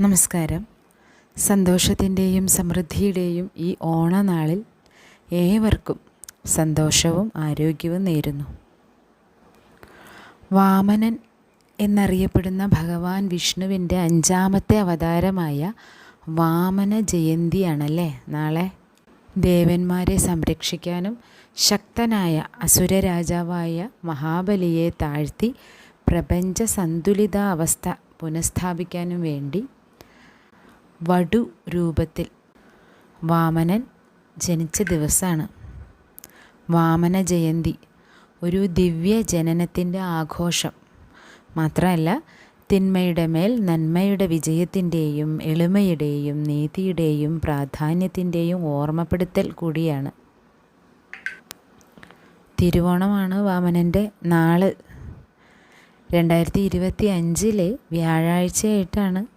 നമസ്കാരം. സന്തോഷത്തിന്റെയും സമൃദ്ധിയുടെയും ഈ ഓണനാളിൽ ഏവർക്കും സന്തോഷവും ആരോഗ്യവും നേരുന്നു. വാമനൻ എന്നറിയപ്പെടുന്ന ഭഗവാൻ വിഷ്ണുവിന്റെ അഞ്ചാമത്തെ അവതാരമായ വാമന ജയന്തിയാണല്ലേ നാളെ? ദേവന്മാരെ സംരക്ഷിക്കാനും ശക്തനായ അസുരരാജാവായ മഹാബലിയെ താഴ്ത്തി പ്രപഞ്ച സന്തുലിതാവസ്ഥ പുനഃസ്ഥാപിക്കാനും വേണ്ടി വടു രൂപത്തിൽ. വാമനൻ ജനിച്ച ദിവസമാണ് വാമന ജയന്തി ഒരു ദിവ്യ ജനനത്തിന്റെ ആഘോഷം. മാത്രമല്ല തിന്മയുടെ മേൽ നന്മയുടെ വിജയത്തിന്റെയും എളിമയുടെയും നീതിയുടെയും പ്രാധാന്യത്തിന്റെയും ഓർമ്മപ്പെടുത്തൽ കൂടിയാണ്. തിരുവോണമാണ് വാമനന്റെ നാൾ. രണ്ടായിരത്തി ഇരുപത്തി അഞ്ചിലെ വ്യാഴാഴ്ചയായിട്ടാണ്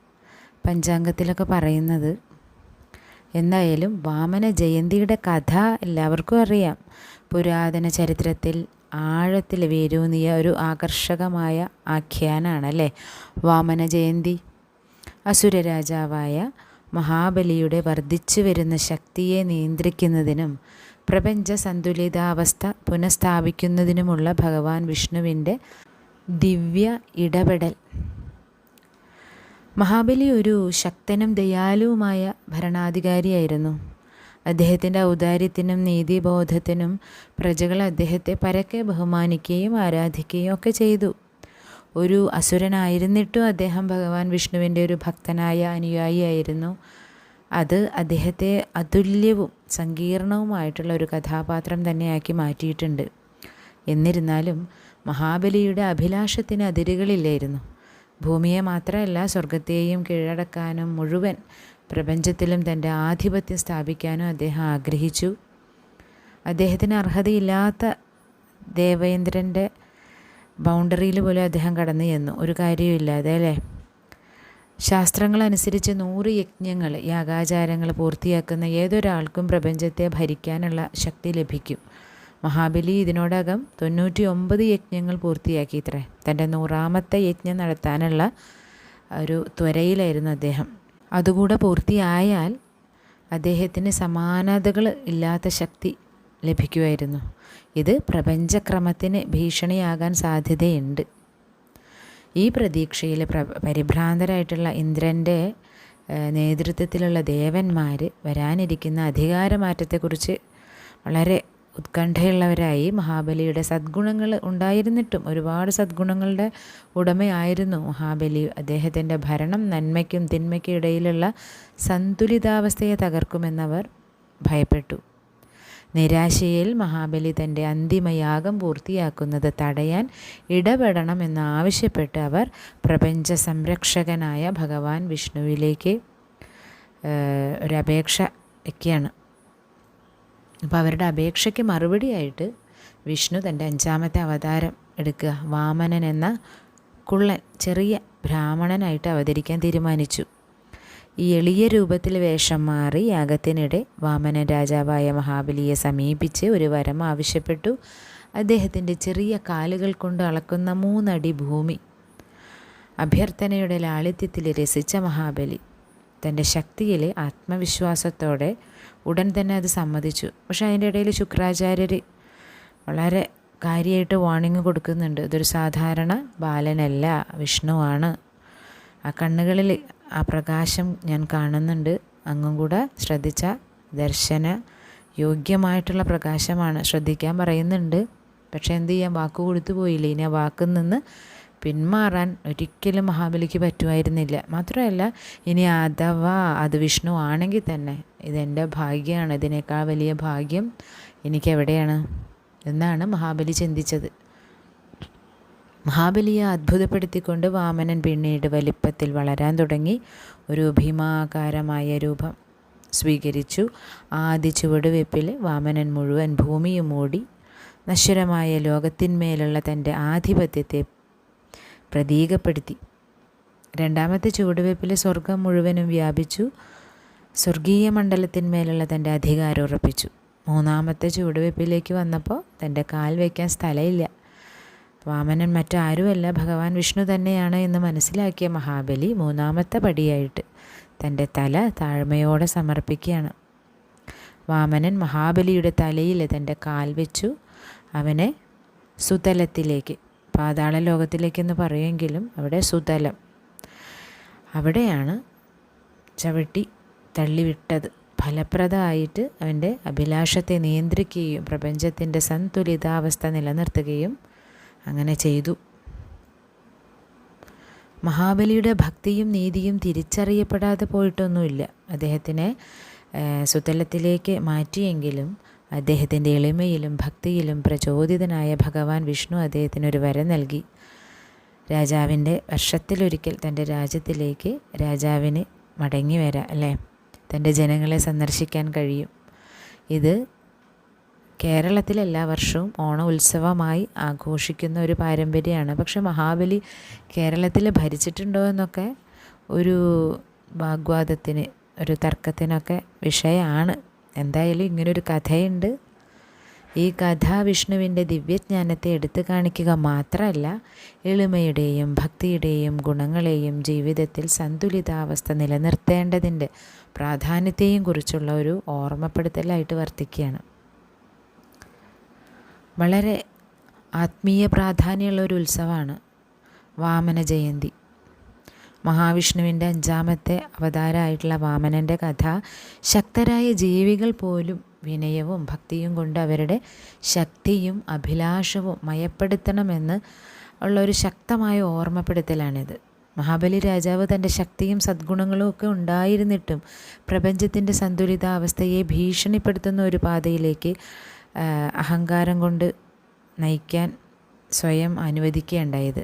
പഞ്ചാംഗത്തിലൊക്കെ പറയുന്നത്. എന്തായാലും വാമന ജയന്തിയുടെ കഥ എല്ലാവർക്കും അറിയാം. പുരാതന ചരിത്രത്തിൽ ആഴത്തിൽ വേരൂന്നിയ ഒരു ആകർഷകമായ ആഖ്യാനാണല്ലേ? വാമന ജയന്തി. അസുരരാജാവായ മഹാബലിയുടെ വർദ്ധിച്ചു വരുന്ന ശക്തിയെ നിയന്ത്രിക്കുന്നതിനും പ്രപഞ്ച സന്തുലിതാവസ്ഥ പുനഃസ്ഥാപിക്കുന്നതിനുമുള്ള ഭഗവാൻ വിഷ്ണുവിന്റെ ദിവ്യ ഇടപെടൽ. മഹാബലി ഒരു ശക്തനും ദയാലുവുമായ ഭരണാധികാരിയായിരുന്നു. അദ്ദേഹത്തിന്റെ ഔദാര്യത്തിനും നീതിബോധത്തിനും പ്രജകൾ അദ്ദേഹത്തെ പരക്കെ ബഹുമാനിക്കുകയും ആരാധിക്കുകയും ഒക്കെ ചെയ്തു. ഒരു അസുരനായിരുന്നിട്ടും അദ്ദേഹം ഭഗവാൻ വിഷ്ണുവിന്റെ ഒരു ഭക്തനായ അനുയായിയായിരുന്നു. അത് അദ്ദേഹത്തെ അതുല്യവും സങ്കീർണവുമായിട്ടുള്ള ഒരു കഥാപാത്രം തന്നെയാക്കി മാറ്റിയിട്ടുണ്ട്. എന്നിരുന്നാലും മഹാബലിയുടെ അഭിലാഷത്തിന് അതിരുകളില്ലായിരുന്നു. ഭൂമിയെ മാത്രമല്ല സ്വർഗത്തെയും കീഴടക്കാനും മുഴുവൻ പ്രപഞ്ചത്തിലും തന്റെ ആധിപത്യം സ്ഥാപിക്കാനും അദ്ദേഹം ആഗ്രഹിച്ചു. അദ്ദേഹത്തിന് അർഹതയില്ലാത്ത ദേവേന്ദ്രന്റെ ബൗണ്ടറിയിൽ പോലും അദ്ദേഹം കടന്നു ചെന്നു. ഒരു കാര്യമില്ലാതെ അല്ലേ ശാസ്ത്രങ്ങളനുസരിച്ച് നൂറ് യജ്ഞങ്ങൾ യാഗാചാരങ്ങൾ പൂർത്തിയാക്കുന്ന ഏതൊരാൾക്കും പ്രപഞ്ചത്തെ ഭരിക്കാനുള്ള ശക്തി ലഭിക്കും. മഹാബലി ഇതിനോടകം തൊണ്ണൂറ്റി ഒമ്പത് യജ്ഞങ്ങൾ പൂർത്തിയാക്കിത്രേ തന്റെ നൂറാമത്തെ യജ്ഞം നടത്താനുള്ള ഒരു ത്വരയിലായിരുന്നു അദ്ദേഹം. അതുകൂടെ പൂർത്തിയായാൽ അദ്ദേഹത്തിന് സമാനതകൾ ഇല്ലാത്ത ശക്തി ലഭിക്കുമായിരുന്നു. ഇത് പ്രപഞ്ചക്രമത്തിന് ഭീഷണിയാകാൻ സാധ്യതയുണ്ട്. ഈ പ്രതീക്ഷയിൽ പ്ര പരിഭ്രാന്തരായിട്ടുള്ള ഇന്ദ്രന്റെ നേതൃത്വത്തിലുള്ള ദേവന്മാർ വരാനിരിക്കുന്ന അധികാരമാറ്റത്തെക്കുറിച്ച് വളരെ ഉത്കണ്ഠയുള്ളവരായി മഹാബലിയുടെ സദ്ഗുണങ്ങൾ ഉണ്ടായിരുന്നിട്ടും ഒരുപാട് സദ്ഗുണങ്ങളുടെ ഉടമയായിരുന്നു മഹാബലി. അദ്ദേഹത്തിന്റെ ഭരണം നന്മയ്ക്കും തിന്മയ്ക്കും ഇടയിലുള്ള സന്തുലിതാവസ്ഥയെ തകർക്കുമെന്നവർ ഭയപ്പെട്ടു. നിരാശയിൽ മഹാബലി തന്റെ അന്തിമയാഗം പൂർത്തിയാക്കുന്നത് തടയാൻ ഇടപെടണമെന്ന് ആവശ്യപ്പെട്ട് അവർ പ്രപഞ്ച സംരക്ഷകനായ ഭഗവാൻ വിഷ്ണുവിലേക്ക് ഒരപേക്ഷ വയ്ക്കുകയാണ് അപ്പോൾ അവരുടെ അപേക്ഷയ്ക്ക് മറുപടിയായിട്ട് വിഷ്ണു തന്റെ അഞ്ചാമത്തെ അവതാരം എടുക്കുക. വാമനൻ എന്ന കുള്ളൻ ചെറിയ ബ്രാഹ്മണനായിട്ട് അവതരിക്കാൻ തീരുമാനിച്ചു. ഈ എളിയ രൂപത്തിൽ വേഷം മാറി യാഗത്തിനിടെ വാമനൻ രാജാവായ മഹാബലിയെ സമീപിച്ച് ഒരു വരം ആവശ്യപ്പെട്ടു. അദ്ദേഹത്തിന്റെ ചെറിയ കാലുകൾ കൊണ്ട് അളക്കുന്ന മൂന്നടി ഭൂമി. അഭ്യർത്ഥനയുടെ ലാളിത്യത്തിൽ രസിച്ച മഹാബലി തന്റെ ശക്തിയിലെ ആത്മവിശ്വാസത്തോടെ ഉടൻ തന്നെ അത് സമ്മതിച്ചു. പക്ഷെ അതിന്റെ ഇടയിൽ ശുക്രാചാര്യർ വളരെ കാര്യമായിട്ട് വാണിംഗ് കൊടുക്കുന്നുണ്ട്. ഇതൊരു സാധാരണ ബാലനല്ല വിഷ്ണുവാണ് ആ കണ്ണുകളിൽ ആ പ്രകാശം ഞാൻ കാണുന്നുണ്ട്. അങ്ങും കൂടെ ശ്രദ്ധിച്ച ദർശന യോഗ്യമായിട്ടുള്ള പ്രകാശമാണ്. ശ്രദ്ധിക്കാൻ പറയുന്നുണ്ട്. പക്ഷേ എന്ത് ചെയ്യാൻ വാക്ക് കൊടുത്തു പോയില്ലേ? ഇനി ആ വാക്കിൽ നിന്ന് പിന്മാറാൻ ഒരിക്കലും മഹാബലിക്ക് പറ്റുമായിരുന്നില്ല. മാത്രമല്ല ഇനി അഥവാ അത് വിഷ്ണു ആണെങ്കിൽ തന്നെ ഇതെന്റെ ഭാഗ്യമാണ് ഇതിനേക്കാൾ വലിയ ഭാഗ്യം എനിക്കെവിടെയാണ് എന്നാണ് മഹാബലി ചിന്തിച്ചത്. മഹാബലിയെ അത്ഭുതപ്പെടുത്തിക്കൊണ്ട് വാമനൻ പിന്നീട് വലിപ്പത്തിൽ വളരാൻ തുടങ്ങി. ഒരു ഭീമാകാരമായ രൂപം സ്വീകരിച്ചു. ആദ്യ ചുവടുവെപ്പിൽ വാമനൻ മുഴുവൻ ഭൂമിയും മൂടി. നശ്വരമായ ലോകത്തിന്മേലുള്ള തന്റെ ആധിപത്യത്തെ പ്രതീകപ്പെടുത്തി. രണ്ടാമത്തെ ചുവടുവയ്പ്പിൽ സ്വർഗം മുഴുവനും വ്യാപിച്ചു. സ്വർഗീയ മണ്ഡലത്തിന്മേലുള്ള തന്റെ അധികാരം ഉറപ്പിച്ചു. മൂന്നാമത്തെ ചുവടുവയ്പ്പിലേക്ക് വന്നപ്പോൾ തന്റെ കാൽ വയ്ക്കാൻ സ്ഥലമില്ല. വാമനൻ മറ്റാരുമല്ല ഭഗവാൻ വിഷ്ണു തന്നെയാണ് എന്ന് മനസ്സിലാക്കിയ മഹാബലി മൂന്നാമത്തെ പടിയായിട്ട് തന്റെ തല താഴ്മയോടെ സമർപ്പിക്കുകയാണ്. വാമനൻ മഹാബലിയുടെ തലയിൽ തന്റെ കാൽ വെച്ചു. അവനെ സുതലത്തിലേക്ക് പാതാള ലോകത്തിലേക്കെന്ന് പറയുമെങ്കിലും അവിടെ സുതലം. അവിടെയാണ് ചവിട്ടി തള്ളിവിട്ടത്. ഫലപ്രദമായിട്ട് അവന്റെ അഭിലാഷത്തെ നിയന്ത്രിക്കുകയും പ്രപഞ്ചത്തിന്റെ സന്തുലിതാവസ്ഥ നിലനിർത്തുകയും അങ്ങനെ ചെയ്തു. മഹാബലിയുടെ ഭക്തിയും നീതിയും തിരിച്ചറിയപ്പെടാതെ പോയിട്ടൊന്നുമില്ല. അദ്ദേഹത്തിനെ സുതലത്തിലേക്ക് മാറ്റിയെങ്കിലും അദ്ദേഹത്തിന്റെ എളിമയിലും ഭക്തിയിലും പ്രചോദിതനായ ഭഗവാൻ വിഷ്ണു അദ്ദേഹത്തിന് ഒരു വരം നൽകി. രാജാവിന്റെ വർഷത്തിലൊരിക്കൽ തന്റെ രാജ്യത്തിലേക്ക് രാജാവിന് മടങ്ങി വരാം അല്ലേ? തന്റെ ജനങ്ങളെ സന്ദർശിക്കാൻ കഴിയും. ഇത് കേരളത്തിൽ എല്ലാ വർഷവും ഓണ ഉത്സവമായി ആഘോഷിക്കുന്ന ഒരു പാരമ്പര്യമാണ്. പക്ഷെ മഹാബലി കേരളത്തിൽ ഭരിച്ചിട്ടുണ്ടോ എന്നൊക്കെ ഒരു വാഗ്വാദത്തിന് ഒരു തർക്കത്തിനൊക്കെ വിഷയമാണ്. എന്തായാലും ഇങ്ങനൊരു കഥയുണ്ട്. ഈ കഥ വിഷ്ണുവിന്റെ ദിവ്യജ്ഞാനത്തെ എടുത്തു കാണിക്കുക മാത്രമല്ല എളിമയുടെയും ഭക്തിയുടെയും ഗുണങ്ങളെയും ജീവിതത്തിൽ സന്തുലിതാവസ്ഥ നിലനിർത്തേണ്ടതിന്റെ പ്രാധാന്യത്തെയും കുറിച്ചുള്ള ഒരു ഓർമ്മപ്പെടുത്തലായിട്ട് വർത്തിക്കുകയാണ്. വളരെ ആത്മീയ പ്രാധാന്യമുള്ള ഒരു ഉത്സവമാണ് വാമന ജയന്തി മഹാവിഷ്ണുവിന്റെ അഞ്ചാമത്തെ അവതാരമായിട്ടുള്ള വാമനന്റെ കഥ. ശക്തരായ ജീവികൾ പോലും വിനയവും ഭക്തിയും കൊണ്ട് അവരുടെ ശക്തിയും അഭിലാഷവും മയപ്പെടുത്തണമെന്ന് ഉള്ള ഒരു ശക്തമായ ഓർമ്മപ്പെടുത്തലാണിത്. മഹാബലി രാജാവ് തന്റെ ശക്തിയും സദ്ഗുണങ്ങളും ഒക്കെ ഉണ്ടായിരുന്നിട്ടും പ്രപഞ്ചത്തിന്റെ സന്തുലിതാവസ്ഥയെ ഭീഷണിപ്പെടുത്തുന്ന ഒരു പാതയിലേക്ക് അഹങ്കാരം കൊണ്ട് നയിക്കാൻ സ്വയം അനുവദിക്കുകയുണ്ടായത്.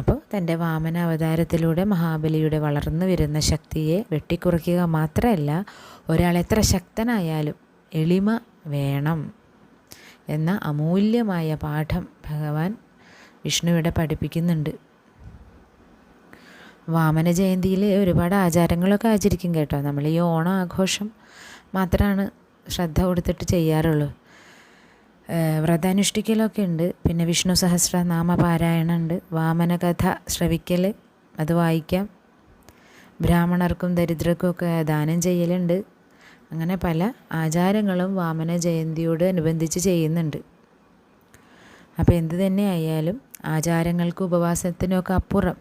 അപ്പോൾ തന്റെ വാമന അവതാരത്തിലൂടെ മഹാബലിയുടെ വളർന്നു വരുന്ന ശക്തിയെ വെട്ടിക്കുറയ്ക്കുക മാത്രമല്ല ഒരാൾ എത്ര ശക്തനായാലും എളിമ വേണം എന്ന അമൂല്യമായ പാഠം ഭഗവാൻ വിഷ്ണുവിടെ പഠിപ്പിക്കുന്നുണ്ട്. വാമന ജയന്തിയിൽ ഒരുപാട് ആചാരങ്ങളൊക്കെ ആചരിക്കും കേട്ടോ. നമ്മൾ ഈ ഓണം ആഘോഷം മാത്രമാണ് ശ്രദ്ധ കൊടുത്തിട്ട് ചെയ്യാറുള്ളൂ. വ്രതാനുഷ്ഠിക്കലൊക്കെ ഉണ്ട് പിന്നെ വിഷ്ണു സഹസ്രനാമ പാരായണം ഉണ്ട് വാമനകഥ ശ്രവിക്കൽ അത് വായിക്കാം. ബ്രാഹ്മണർക്കും ദരിദ്രർക്കും ഒക്കെ ദാനം ചെയ്യലുണ്ട്. അങ്ങനെ പല ആചാരങ്ങളും വാമന ജയന്തിയോട് അനുബന്ധിച്ച് ചെയ്യുന്നുണ്ട്. അപ്പോൾ എന്ത് തന്നെ ആയാലും ആചാരങ്ങൾക്കും ഉപവാസത്തിനൊക്കെ അപ്പുറം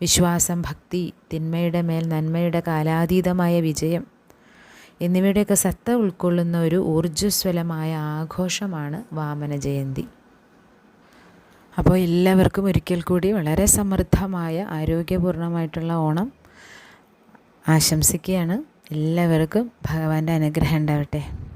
വിശ്വാസം ഭക്തി തിന്മയുടെ മേൽ നന്മയുടെ കാലാതീതമായ വിജയം. എന്നിവയുടെയൊക്കെ സത്ത ഉൾക്കൊള്ളുന്ന ഒരു ഊർജസ്വലമായ ആഘോഷമാണ് വാമന ജയന്തി. അപ്പോൾ എല്ലാവർക്കും ഒരിക്കൽ കൂടി വളരെ സമൃദ്ധമായ ആരോഗ്യപൂർണമായിട്ടുള്ള ഓണം ആശംസിക്കുകയാണ്. എല്ലാവർക്കും ഭഗവാന്റെ അനുഗ്രഹം ഉണ്ടാവട്ടെ.